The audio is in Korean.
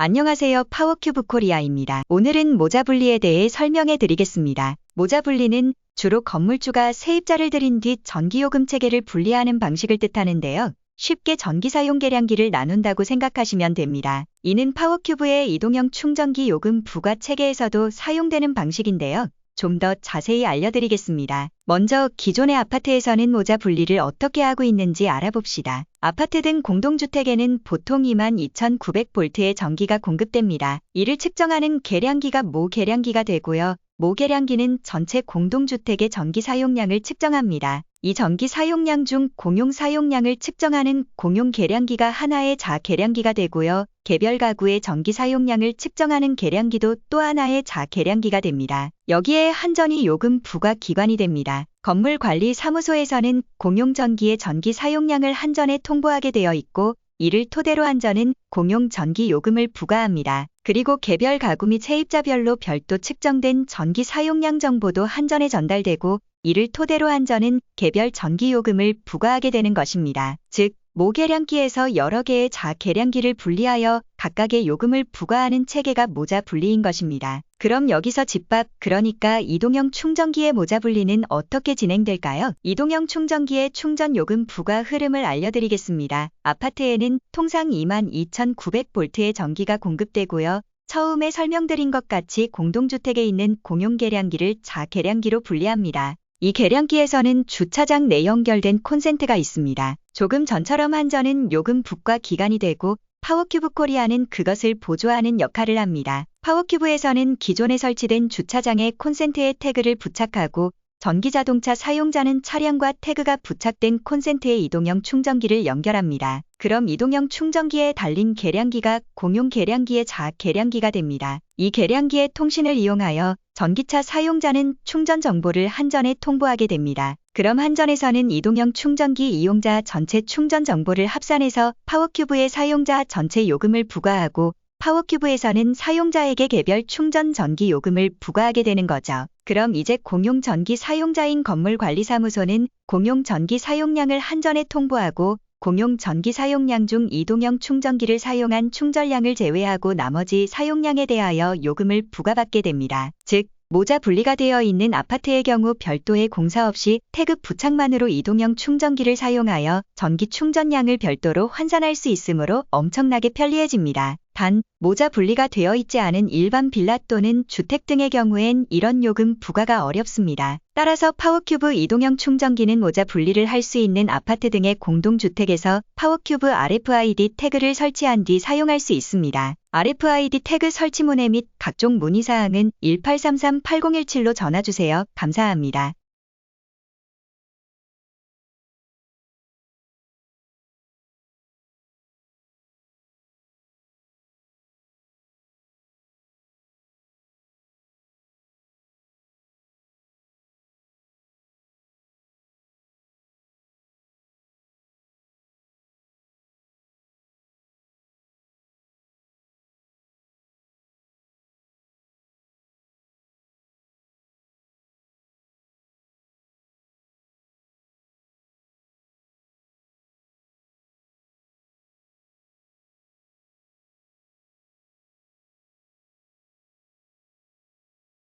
안녕하세요. 파워큐브 코리아입니다. 오늘은 모자 분리에 대해 설명해 드리겠습니다. 모자 분리는 주로 건물주가 세입자를 들인 뒤 전기요금 체계를 분리하는 방식을 뜻하는데요. 쉽게 전기 사용 계량기를 나눈다고 생각하시면 됩니다. 이는 파워큐브의 이동형 충전기 요금 부과 체계에서도 사용되는 방식인데요. 좀 더 자세히 알려드리겠습니다. 먼저 기존의 아파트에서는 모자 분리를 어떻게 하고 있는지 알아봅시다. 아파트 등 공동주택에는 보통 22,900V의 전기가 공급됩니다. 이를 측정하는 계량기가 모 계량기가 되고요. 모 계량기는 전체 공동주택의 전기 사용량을 측정합니다. 이 전기 사용량 중 공용 사용량을 측정하는 공용 계량기가 하나의 자 계량기가 되고요. 개별 가구의 전기 사용량을 측정하는 계량기도 또 하나의 자 계량기가 됩니다. 여기에 한전이 요금 부과 기관이 됩니다. 건물 관리 사무소에서는 공용 전기의 전기 사용량을 한전에 통보하게 되어 있고 이를 토대로 한전은 공용 전기 요금을 부과합니다. 그리고 개별 가구 및 세입자별로 별도 측정된 전기 사용량 정보도 한전에 전달되고 이를 토대로 한전은 개별 전기 요금을 부과하게 되는 것입니다. 즉, 모 계량기에서 여러 개의 자 계량기를 분리하여 각각의 요금을 부과하는 체계가 모자 분리인 것입니다. 그럼 여기서 집밥, 그러니까 이동형 충전기의 모자 분리는 어떻게 진행될까요? 이동형 충전기의 충전 요금 부과 흐름을 알려드리겠습니다. 아파트에는 통상 22,900V의 전기가 공급되고요. 처음에 설명드린 것 같이 공동주택에 있는 공용 계량기를 자 계량기로 분리합니다. 이 계량기에서는 주차장 내 연결된 콘센트가 있습니다. 조금 전처럼 한전은 요금 부과 기간이 되고 파워큐브 코리아는 그것을 보조하는 역할을 합니다. 파워큐브에서는 기존에 설치된 주차장에 콘센트의 태그를 부착하고 전기자동차 사용자는 차량과 태그가 부착된 콘센트의 이동형 충전기를 연결합니다. 그럼 이동형 충전기에 달린 계량기가 공용 계량기의 자 계량기가 됩니다. 이 계량기의 통신을 이용하여 전기차 사용자는 충전 정보를 한전에 통보하게 됩니다. 그럼 한전에서는 이동형 충전기 이용자 전체 충전 정보를 합산해서 파워큐브의 사용자 전체 요금을 부과하고 파워큐브에서는 사용자에게 개별 충전 전기 요금을 부과하게 되는 거죠. 그럼 이제 공용 전기 사용자인 건물관리사무소는 공용 전기 사용량을 한전에 통보하고 공용 전기 사용량 중 이동형 충전기를 사용한 충전량을 제외하고 나머지 사용량에 대하여 요금을 부과받게 됩니다. 즉, 모자 분리가 되어 있는 아파트의 경우 별도의 공사 없이 태그 부착만으로 이동형 충전기를 사용하여 전기 충전량을 별도로 환산할 수 있으므로 엄청나게 편리해집니다. 단, 모자 분리가 되어 있지 않은 일반 빌라 또는 주택 등의 경우엔 이런 요금 부과가 어렵습니다. 따라서 파워큐브 이동형 충전기는 모자 분리를 할 수 있는 아파트 등의 공동주택에서 파워큐브 RFID 태그를 설치한 뒤 사용할 수 있습니다. RFID 태그 설치 문의 및 각종 문의사항은 1833-8017로 전화주세요. 감사합니다.